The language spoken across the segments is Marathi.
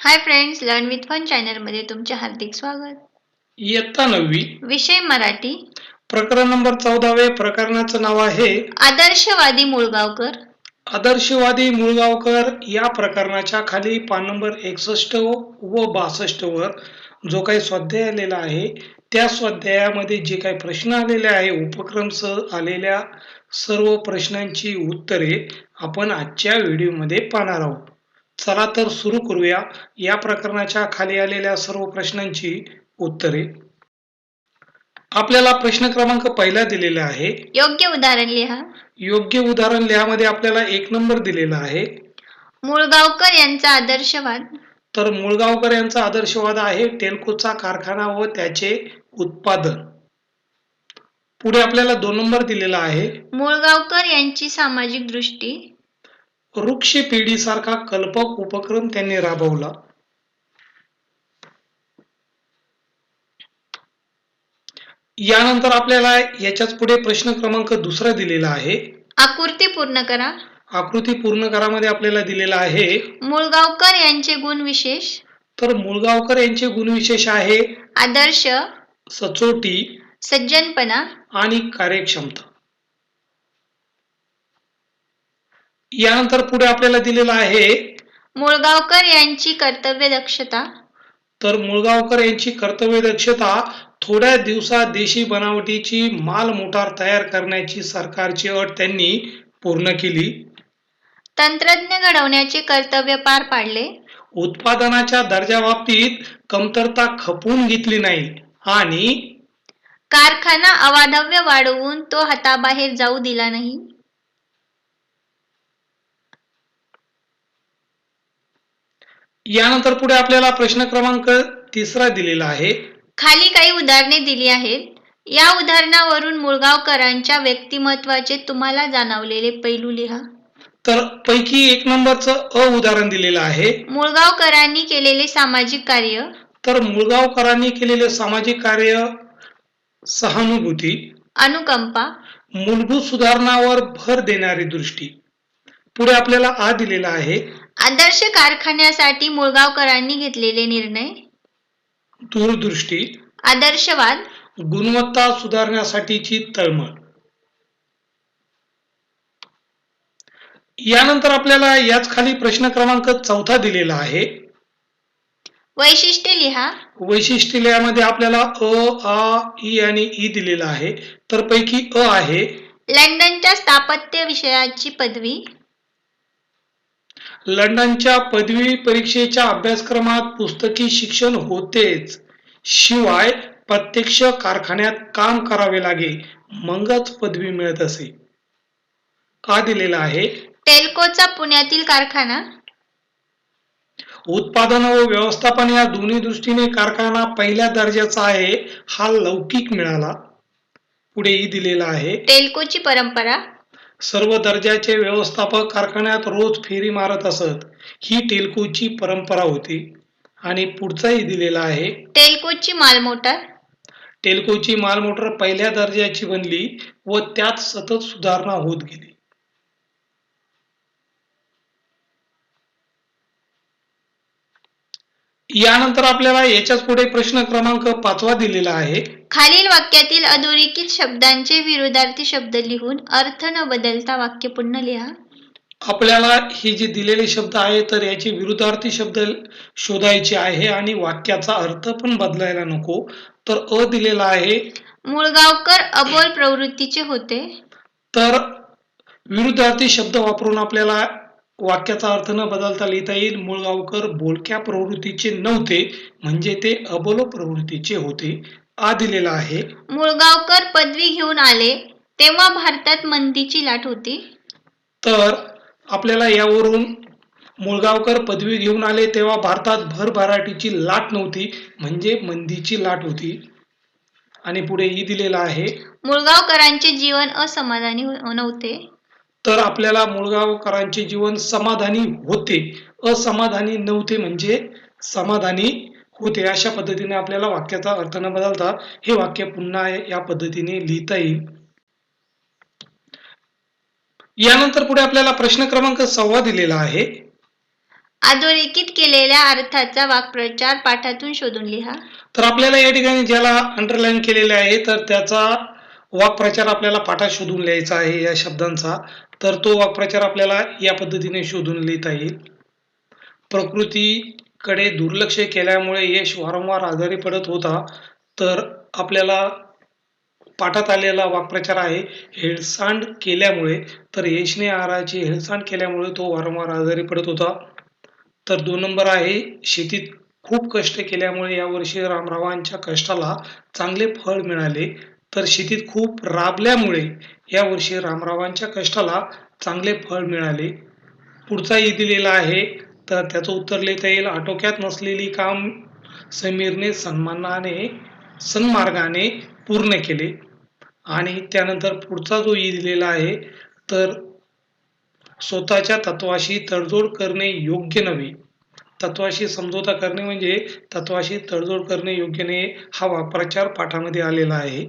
Hi friends learn with fun चॅनलमध्ये तुमचे हार्दिक स्वागत. इयत्ता नववी. विषय मराठी. प्रकरण नंबर चौदावे प्रकरणाचं नाव आहे आदर्शवादी मुळगावकर. आदर्शवादी मुळगावकर या प्रकरणाच्या खाली पान नंबर एकसष्ट व बासष्ट वर जो काही स्वाध्याय आलेला आहे त्या स्वाध्यायामध्ये जे काही प्रश्न आलेले आहे उपक्रमसह आलेल्या सर्व प्रश्नांची उत्तरे आपण आजच्या व्हिडिओमध्ये पाहणार आहोत. चला तर सुरू करूया. या प्रकरणाच्या खाली आलेल्या सर्व प्रश्नांची उत्तरे. आपल्याला प्रश्न क्रमांक पहिला दिलेला आहे. योग्य उदाहरण लिहा. योग्य उदाहरण लिहामध्ये आपल्याला एक नंबर दिलेला आहे. मुळगावकर यांचा आदर्शवाद. तर मुळगावकर यांचा आदर्शवाद आहे टेल्कोचा कारखाना व त्याचे उत्पादन. पुढे आपल्याला दोन नंबर दिलेला आहे. मुळगावकर यांची सामाजिक दृष्टी. वृक्ष पिढीसारखा कल्पक उपक्रम त्यांनी राबवला. यानंतर आपल्याला याच्याच पुढे प्रश्न क्रमांक दुसरा दिलेला आहे. आकृती पूर्ण करा. आकृती पूर्ण करामध्ये आपल्याला दिलेला आहे. मुळगावकर यांचे गुण विशेष. तर मुळगावकर यांचे गुणविशेष आहे. आदर्श. सचोटी. सज्जनपणा. आणि कार्यक्षमता. यानंतर पुढे आपल्याला दिलेला आहे मुळगावकर यांची कर्तव्य दक्षता. तर मुळगावकर यांची कर्तव्य दक्षता थोड्या दिवसात देशी बनावटीची माल मोटार तयार करण्याची सरकारची अट त्यांनी पूर्ण केली. तंत्रज्ञ घडवण्याचे कर्तव्य पार पाडले. उत्पादनाच्या दर्जा बाबतीत कमतरता खपवून घेतली नाही आणि कारखाना अवाढव्य वाढवून तो हाताबाहेर जाऊ दिला नाही. यानंतर पुढे आपल्याला प्रश्न क्रमांक तिसरा दिलेला आहे. खाली काही उदाहरणे दिली आहेत. या उदाहरणावरून मुळगावकरांच्या व्यक्तिमत्वाचे तुम्हाला जाणवलेले पैलू लिहा. तर पैकी एक नंबरचं अ उदाहरण दिलेलं आहे. मुळगावकरांनी केलेले सामाजिक कार्य. तर मुळगावकरांनी केलेले सामाजिक कार्य सहानुभूती. अनुकंपा. मूलभूत सुधारणावर भर देणारी दृष्टी. पुढे आपल्याला आ दिलेला आहे. आदर्श कारखान्यासाठी मुळगावकरांनी घेतलेले निर्णय? दूरदृष्टी. आदर्शवाद? गुणवत्ता सुधारण्यासाठीची तळमळ. यानंतर आपल्याला याच खाली प्रश्न क्रमांक चौथा दिलेला आहे. वैशिष्ट्ये लिहा. वैशिष्ट्य यामध्ये आपल्याला अ आ ई आणि ई दिलेला आहे. तर पैकी अ आहे. लंडनच्या स्थापत्य विषयाची पदवी. लंडनच्या पदवी परीक्षेच्या अभ्यासक्रमात पुस्तकी शिक्षण होतेच. शिवाय प्रत्यक्ष कारखान्यात काम करावे लागे मगच पदवी मिळत असे. का दिलेला आहे? टेल्कोचा पुण्यातील कारखाना. उत्पादन व व्यवस्थापन या दोन्ही दृष्टीने कारखाना पहिल्या दर्जाचा आहे हा लौकिक मिळाला. पुढे ई दिलेला आहे. टेल्कोची परंपरा. सर्व दर्जाचे व्यवस्थापक कारखान्यात रोज फेरी मारत असत. ही टेल्कोची परंपरा होती. आणि पुढचाही दिलेला आहे. टेल्कोची मालमोटार? टेल्कोची मालमोटर पहिल्या दर्जाची बनली व त्यात सतत सुधारणा होत गेली. यानंतर आपल्याला याच्याच पुढे प्रश्न क्रमांक पाचवा दिलेला आहे. खालील वाक्यातील अधोरेखित शब्दांचे विरुद्धार्थी शब्द लिहून अर्थ न बदलता वाक्य पुन्हा लिहा. आपल्याला हे जे दिलेले शब्द आहे तर याचे विरुद्धार्थी शब्द शोधायचे आहे आणि वाक्याचा अर्थ पण बदलायला नको. तर अ दिलेला आहे. मुळगावकर अबोल प्रवृत्तीचे होते. तर विरुद्धार्थी शब्द वापरून आपल्याला वाक्याचा अर्थ न बदलता लिहिता येईल मुळगावकर बोलक्या प्रवृत्तीचे नव्हते म्हणजे ते अबोल प्रवृत्तीचे होते. आ दिलेला आहे. मुळगावकर पदवी घेऊन आले तेव्हा भारतात मंदीची लाट होती. तर आपल्याला यावरून मुळगावकर पदवी घेऊन आले तेव्हा भारतात भरभराटीची लाट नव्हती म्हणजे मंदीची लाट होती. आणि पुढे ई दिलेला आहे. मुळगावकरांचे जीवन असमाधानी हो- नव्हते. तर आपल्याला मुळगावकरांचे जीवन समाधानी होते. असमाधानी नव्हते म्हणजे समाधानी होते. अशा पद्धतीने आपल्याला वाक्याचा अर्थ न बदलता हे वाक्य पुन्हा या पद्धतीने लिहिता येईल. यानंतर पुढे आपल्याला प्रश्न क्रमांक सव्वा दिलेला आहे. अधोरेखित केलेल्या अर्थाचा वाक्प्रचार पाठातून शोधून लिहा. तर आपल्याला या ठिकाणी ज्याला अंडरलाईन केलेले आहे तर त्याचा वाक्प्रचार आपल्याला पाठात शोधून लिहायचा आहे या शब्दांचा. तर तो वाक्प्रचार आपल्याला या पद्धतीने शोधून लिहिता येईल. प्रकृतीकडे दुर्लक्ष केल्यामुळे यश वारंवार आजारी पडत होता तर आपल्याला पाठात आलेला वाक्प्रचार आहे हेळसांड केल्यामुळे तर यशने आहाराची हेळसांड केल्यामुळे तो वारंवार आजारी पडत होता. तर दोन नंबर आहे शेतीत खूप कष्ट केल्यामुळे यावर्षी रामरावांच्या कष्टाला चांगले फळ मिळाले तर शेतीत खूप राबल्यामुळे यावर्षी रामरावांच्या कष्टाला चांगले फळ मिळाले. पुढचाही दिलेला आहे तर त्याचं उत्तर लिहिता येईल. आटोक्यात नसलेली काम समीरने सन्मानाने सन्मार्गाने पूर्ण केले. आणि त्यानंतर पुढचा जो ई दिलेला आहे तर स्वतःच्या तत्वाशी तडजोड करणे योग्य नव्हे. तत्वाशी समझोता करणे म्हणजे तत्वाशी तडजोड करणे योग्य नाही हा प्रचार पाठामध्ये आलेला आहे.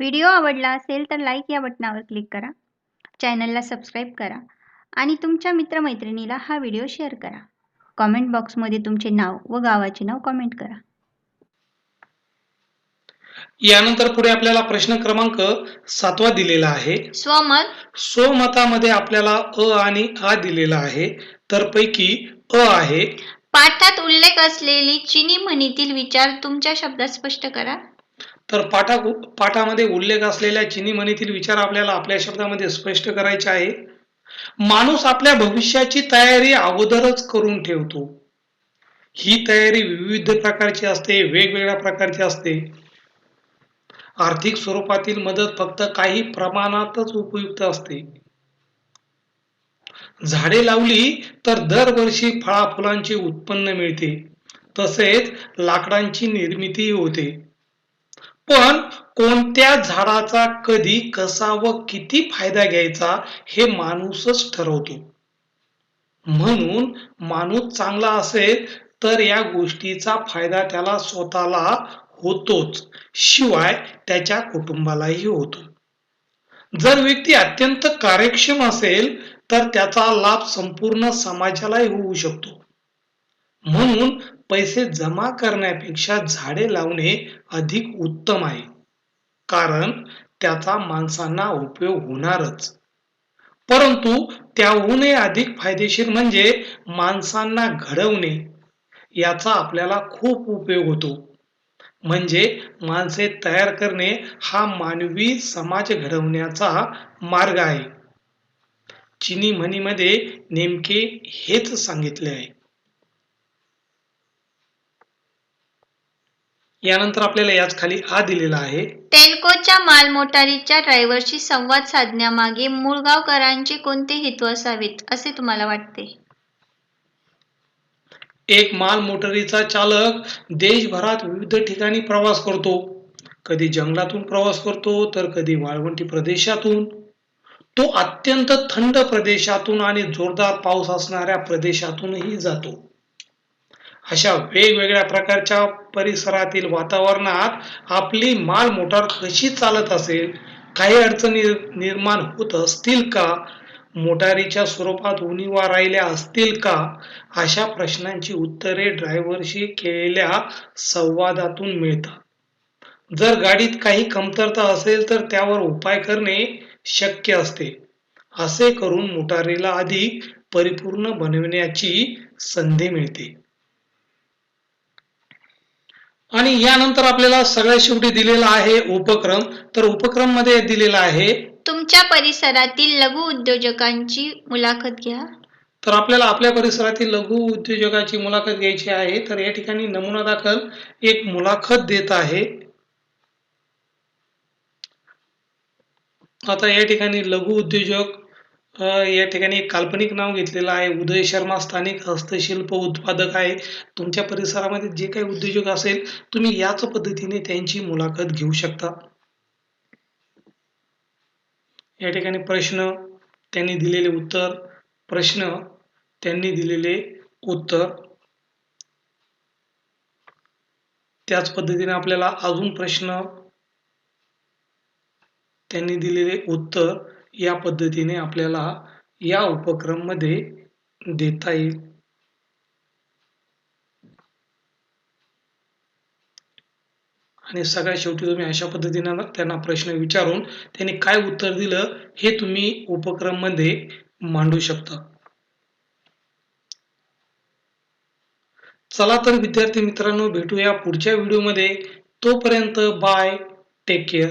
व्हिडिओ आवडला असेल तर लाईक या बटनावर क्लिक करा. चॅनलला सबस्क्राईब करा आणि तुमच्या मित्रमैत्रिणीला हा व्हिडिओ शेअर करा. कॉमेंट बॉक्समध्ये तुमचे नाव व गावाचे नाव कॉमेंट करा. यानंतर पुढे आपल्याला प्रश्न क्रमांक सातवा दिलेला आहे. स्वमत. स्वमतामध्ये आपल्याला अ आणि आ दिलेला आहे. तर पैकी अ आहे. पाठात उल्लेख असलेली चिनी म्हणीतील विचार तुमच्या शब्दात स्पष्ट करा. तर पाठा पाठामध्ये उल्लेख असलेल्या चिनी म्हणीतील विचार आपल्याला आपल्या शब्दामध्ये स्पष्ट करायचे आहे. माणूस आपल्या भविष्याची तयारी अगोदरच करून ठेवतो. ही तयारी विविध प्रकारची असते वेगवेगळ्या प्रकारची असते. आर्थिक स्वरूपातील मदत फक्त काही प्रमाणातच उपयुक्त असते. झाडे लावली तर दरवर्षी फळा फुलांचे उत्पन्न मिळते. तसेच लाकडांची निर्मिती होते. पण कोणत्या झाडाचा कधी कसा व किती फायदा घ्यायचा हे माणूसच ठरवतो. म्हणून माणूस चांगला असेल तर या गोष्टीचा फायदा त्याला स्वतःला होतोच शिवाय त्याच्या कुटुंबालाही होतो. जर व्यक्ती अत्यंत कार्यक्षम असेल तर त्याचा लाभ संपूर्ण समाजालाही होऊ शकतो. म्हणून पैसे जमा करण्यापेक्षा झाडे लावणे अधिक उत्तम आहे. कारण त्याचा माणसांना उपयोग होणारच. परंतु त्याहूनही अधिक फायदेशीर म्हणजे माणसांना घडवणे याचा आपल्याला खूप उपयोग होतो. म्हणजे माणसे तयार करणे हा मानवी समाज घडवण्याचा मार्ग आहे. चिनी म्हणीमध्ये नेमके हेच सांगितले आहे. यानंतर आपल्याला याच खाली आ दिलेला आहे. टेल्कोच्या मालमोटारीच्या ड्रायव्हरशी संवाद साधण्यामागे मुळगावकरांचे कोणते हेतू असावेत असे तुम्हाला वाटते? एक माल मोटारीचा चालक देशभरात विविध ठिकाणी प्रवास करतो. कधी जंगलातून प्रवास करतो तर कधी वाळवंटी प्रदेशातून. तो अत्यंत थंड प्रदेशातून आणि जोरदार पाऊस असणाऱ्या प्रदेशातूनही जातो. अशा वेगवेगळ्या प्रकारच्या परिसरातील वातावरणात आपली माल मोटार कशी चालत असेल? काही अडचणी निर्माण होत असतील का? मोटारीच्या स्वरूपात उणीवा राहिल्या असतील का? अशा प्रश्नांची उत्तरे ड्रायव्हरशी केलेल्या संवादातून मिळतात. जर गाडीत काही कमतरता असेल तर त्यावर उपाय करणे शक्य असते. असे करून मोटारीला अधिक परिपूर्ण बनविण्याची संधी मिळते. आणि यानंतर आपल्याला सगळ्यात शेवटी दिलेला आहे उपक्रम. तर उपक्रममध्ये दिलेला आहे. तुमच्या परिसरातील लघु उद्योजकांची मुलाखत घ्या. तर आपल्याला आपल्या परिसरातील लघु उद्योजकाची मुलाखत घ्यायची आहे. तर या ठिकाणी नमुना दाखल. एक मुलाखत देत आहे. आता या ठिकाणी लघु उद्योजक अ, या ठिकाणी एक काल्पनिक नाव घेतलेलं आहे. उदय शर्मा स्थानिक हस्तशिल्प उत्पादक आहे. तुमच्या परिसरामध्ये जे काही उद्योजक असेल तुम्ही याच पद्धतीने त्यांची मुलाखत घेऊ शकता. या ठिकाणी प्रश्न त्यांनी दिलेले उत्तर. प्रश्न त्यांनी दिलेले उत्तर. त्याच पद्धतीने आपल्याला अजून प्रश्न त्यांनी दिलेले उत्तर. या पद्धतीने आपल्याला या उपक्रममध्ये देता येईल. आणि सगळ्यात शेवटी तुम्ही अशा पद्धतीनं त्यांना प्रश्न विचारून त्यांनी काय उत्तर दिलं हे तुम्ही उपक्रममध्ये मांडू शकता. चला तर विद्यार्थी मित्रांनो भेटूया पुढच्या व्हिडिओमध्ये. तोपर्यंत बाय टेक केअर